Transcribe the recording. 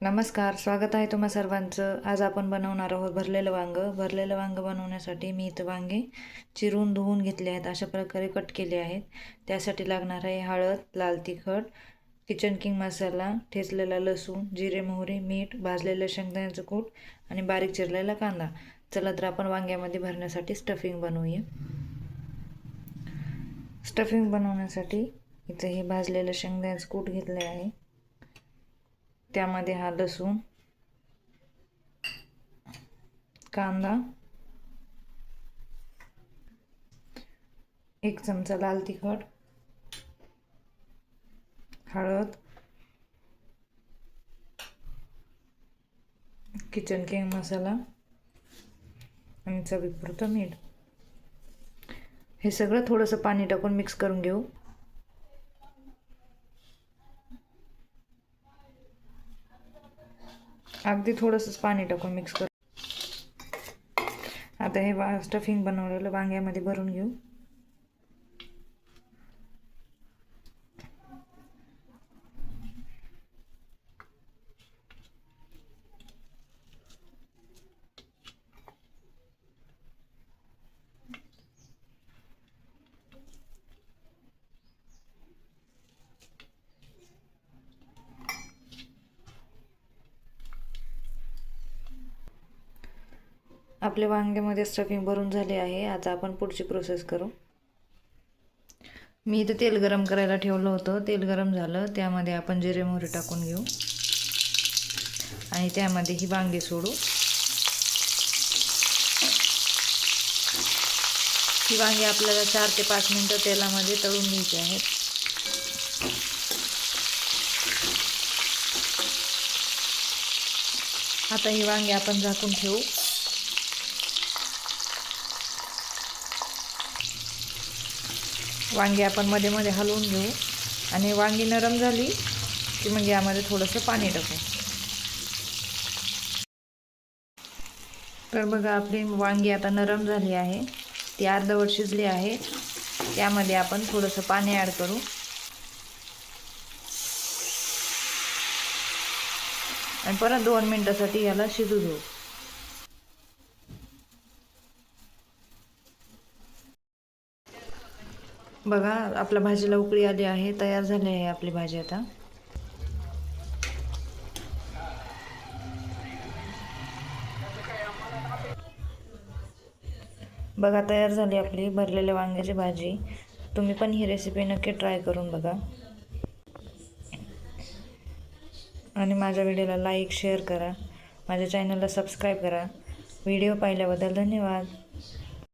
नमस्कार स्वागत आहे तुम्हा सर्वांचं. आज आपण बनवणार आहोत भरलेलं वांगं. भरलेलं वांगं बनवण्यासाठी मी इथं वांगे चिरून धुवून घेतले आहेत. अशा प्रकारे कट केले आहेत. त्यासाठी लागणार आहे हळद लाल तिखट किचन किंग मसाला ठेचलेला लसूण जिरे मोहरी मीठ भाजलेलं शेंगदाण्याचं कूट आणि बारीक चिरलेला कांदा. चला तर आपण वांग्यामध्ये भरण्यासाठी स्टफिंग बनवूया. स्टफिंग बनवण्यासाठी इथं हे भाजलेलं शेंगदाण्याचं कूट घेतले आहे त्यामध्ये हा लसूण कांदा एक चमचा लाल तिखट हळद किचन किंग मसाला आणि चवीपुरतं मीठ. हे सगळं थोडंसं पाणी टाकून मिक्स करून घेऊ. अगदी थोडंसंच पाणी टाकून मिक्स कर आता हे वा स्टफिंग बनवलेलं वांग्यामध्ये भरून घेऊ. आपले वांग्यामध्ये स्टफिंग भरून झाले आहे. आता आपण पुढची प्रोसेस करू. मी इथं तेल गरम करायला ठेवलं होतं. तेल गरम झालं. त्यामध्ये आपण जिरे मोहरी टाकून घेऊ. आणि त्यामध्ये ही वांगी सोडू. ही वांगी आपल्याला चार ते पाच मिनटं तेलामध्ये तळून घ्यायची आहेत आता ही वांगी आपण झाकून ठेवू. वांगी आपण मध्ये मध्ये हलवून घेऊ. आणि वांगी नरम झाली की मग यामध्ये थोडंसं पाणी टाकू. तर बघा आपली वांगी आता नरम झाली आहे. ती अर्धवट शिजली आहे. त्यामध्ये आपण थोडंसं पाणी ॲड करू. आणि परत दोन मिनटासाठी याला शिजू देऊ. बघा आपल्या भाजीला उकळी आली आहे तयार झाली आहे आपली भाजी आता. बघा तयार झाली आपली भरलेल्या वांग्याची भाजी. तुम्ही पण ही रेसिपी नक्की ट्राय करून बघा. आणि माझ्या व्हिडिओला लाईक शेअर करा. माझ्या चॅनलला सबस्क्राईब करा. व्हिडिओ पाहिल्याबद्दल धन्यवाद.